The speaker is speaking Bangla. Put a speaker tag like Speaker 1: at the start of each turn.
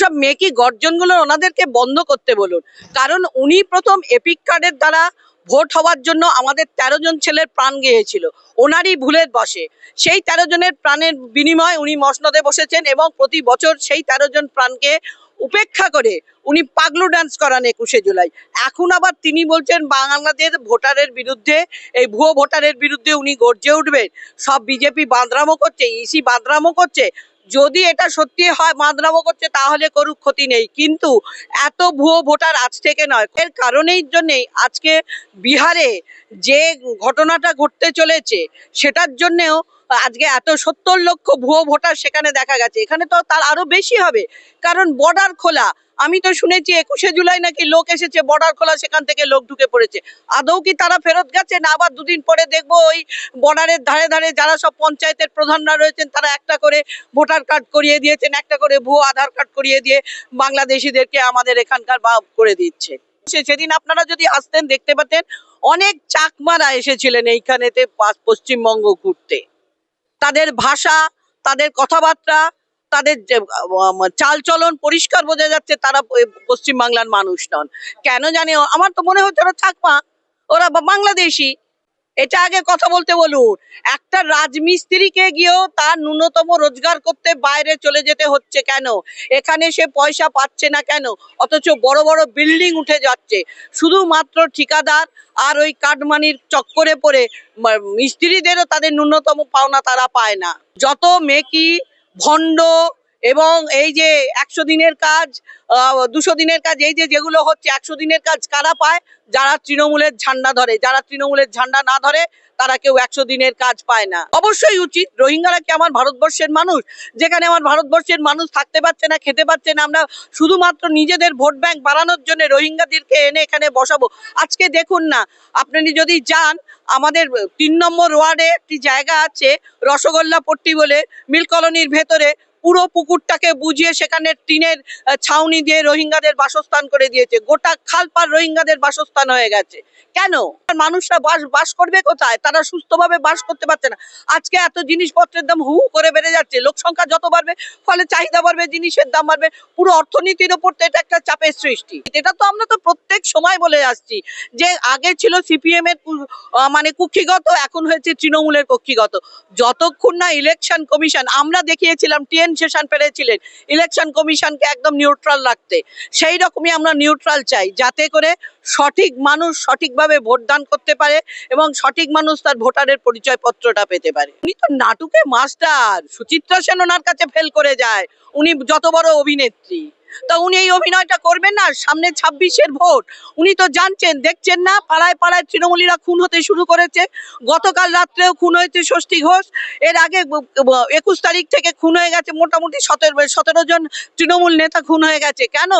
Speaker 1: ওসব মেকি গর্জনগুলো ওনাদেরকে বন্ধ করতে বলুন। কারণ উনি প্রথম এপিক কার্ডের দ্বারা ভোট হওয়ার জন্য আমাদের তেরো জন ছেলের প্রাণ গিয়েছিল। ওনারই ভুলের বসে সেই তেরো জনের প্রাণের বিনিময় উনি মসনদে বসেছেন এবং প্রতি বছর সেই তেরো জন প্রাণকে উপেক্ষা করে উনি পাগলু ডান্স করান একুশে জুলাই। এখন আবার তিনি বলছেন বাংলাদেশ ভোটারের বিরুদ্ধে, এই ভুয়ো ভোটারের বিরুদ্ধে উনি গর্জে উঠবেন। সব বিজেপি বাঁদরামো করছে, ইসি বাঁদরামো করছে। যদি এটা সত্যি হয় মাদরামো করছে, তাহলে করুক, ক্ষতি নেই। কিন্তু এত ভুয়ো ভোটার আজ থেকে নয়। এর কারণেই জন্যেই আজকে বিহারে যে ঘটনাটা ঘটতে চলেছে, সেটার জন্যেও আজকে এত সত্তর লক্ষ ভুয়ো ভোটার সেখানে দেখা গেছে। এখানে তো তার আরও বেশি হবে। কারণ বর্ডার খোলা। আমি তো শুনেছি একুশে জুলাই নাকি লোক এসেছে বর্ডার খোলা, সেখান থেকে লোক ঢুকে পড়েছে। আদৌ কি তারা ফেরত গেছে না আবার দুদিন পরে দেখব ওই বর্ডারের ধারে ধারে যারা সব পঞ্চায়েতের প্রধানরা রয়েছেন, তারা একটা করে ভোটার কার্ড করিয়ে দিয়েছেন, একটা করে ভুয়ো আধার কার্ড করিয়ে দিয়ে বাংলাদেশিদেরকে আমাদের এখানকার বা করে দিচ্ছে। সেদিন আপনারা যদি আসতেন, দেখতে পেতেন, অনেক চাকমারা এসেছিলেন এইখানেতে পশ্চিমবঙ্গ ঘুরতে। তাদের ভাষা, তাদের কথাবার্তা তাদের যে, চালচলন পরিষ্কার বোঝা যাচ্ছে তারা পশ্চিমবাংলার মানুষ নন। কেন জানি আমার তো মনে হচ্ছে ওরা চাকমা ওরা বাংলাদেশি। এটা আগে কথা বলতে বলুন একটা রাজমিস্ত্রিকে গিয়েও তার ন্যূনতম রোজগার করতে বাইরে চলে যেতে হচ্ছে কেন? এখানে সে পয়সা পাচ্ছে না কেন? অথচ বড় বড় বিল্ডিং উঠে যাচ্ছে। শুধুমাত্র ঠিকাদার আর ওই কাঠমানির চক্করে পড়ে মিস্ত্রিদেরও তাদের ন্যূনতম পাওনা তারা পায় না। যত মেকি ভণ্ড এবং এই যে একশো দিনের কাজ দুশো দিনের কাজ, এই যে যেগুলো হচ্ছে একশো দিনের কাজ কারা পায়? যারা তৃণমূলের ঝান্ডা ধরে। যারা তৃণমূলের ঝান্ডা না ধরে, তারা কেউ একশো দিনের কাজ পায় না। অবশ্যই উচিত রোহিঙ্গারা কি আমার ভারতবর্ষের মানুষ? যেখানে আমার ভারতবর্ষের মানুষ থাকতে পারছে না, খেতে পারছে না, আমরা শুধুমাত্র নিজেদের ভোট ব্যাংক বাড়ানোর জন্য রোহিঙ্গাদেরকে এনে এখানে বসাবো। আজকে দেখুন না, আপনি যদি যান, আমাদের তিন নম্বর ওয়ার্ডে একটি জায়গা আছে, রসগোল্লা পট্টি বলে মিল কলোনির ভেতরে পুরো পুকুরটাকে বুঝিয়ে সেখানে টিনের ছাউনি দিয়ে রোহিঙ্গাদের বাসস্থান করে দিয়েছে। গোটা খালপার রোহিঙ্গাদের বাসস্থান হয়ে গেছে। কেন? মানুষরা বাস বাস করবে কোথায়? তারা সুস্থভাবে বাস করতে পারছে না। আজকে এত জিনিসপত্রের দাম হু করে বেড়ে যাচ্ছে। লোক সংখ্যা যত বাড়বে, ফলে চাহিদা বাড়বে, জিনিসের দাম বাড়বে। পুরো অর্থনীতির ওপর তো এটা একটা চাপের সৃষ্টি। এটা তো আমরা তো প্রত্যেক সময় বলে আসছি যে আগে ছিল সিপিএম এর মানে কুক্ষিগত, এখন হয়েছে তৃণমূলের কক্ষিগত। যতক্ষণ না ইলেকশন কমিশন আমরা দেখিয়েছিলাম টিএন সেশন পেরেছিলেন। ইলেকশন কমিশনকে একদম নিউট্রাল রাখতে। সেই রকমই আমরা নিউট্রাল চাই, যাতে করে সঠিক মানুষ সঠিকভাবে ভোটদান করতে পারে এবং সঠিক মানুষ তার ভোটারের পরিচয়পত্রটা পেতে পারে। উনি তো নাটুকে মাস্টার, সুচিত্রা সেন ওনার কাছে ফেল করে যায়। উনি যত বড় অভিনেত্রী। তা উনি এই অভিনয়টা করবেন না, সামনে ছাব্বিশের ভোট। উনি তো জানছেন, দেখছেন না, পাড়ায় পাড়ায় তৃণমূলীরা খুন হতে শুরু করেছে। গতকাল রাত্রেও খুন হয়েছে ষষ্ঠী ঘোষ। এর আগে একুশ তারিখ থেকে খুন হয়ে গেছে মোটামুটি সতেরো সতেরো জন তৃণমূল নেতা খুন হয়ে গেছে। কেন?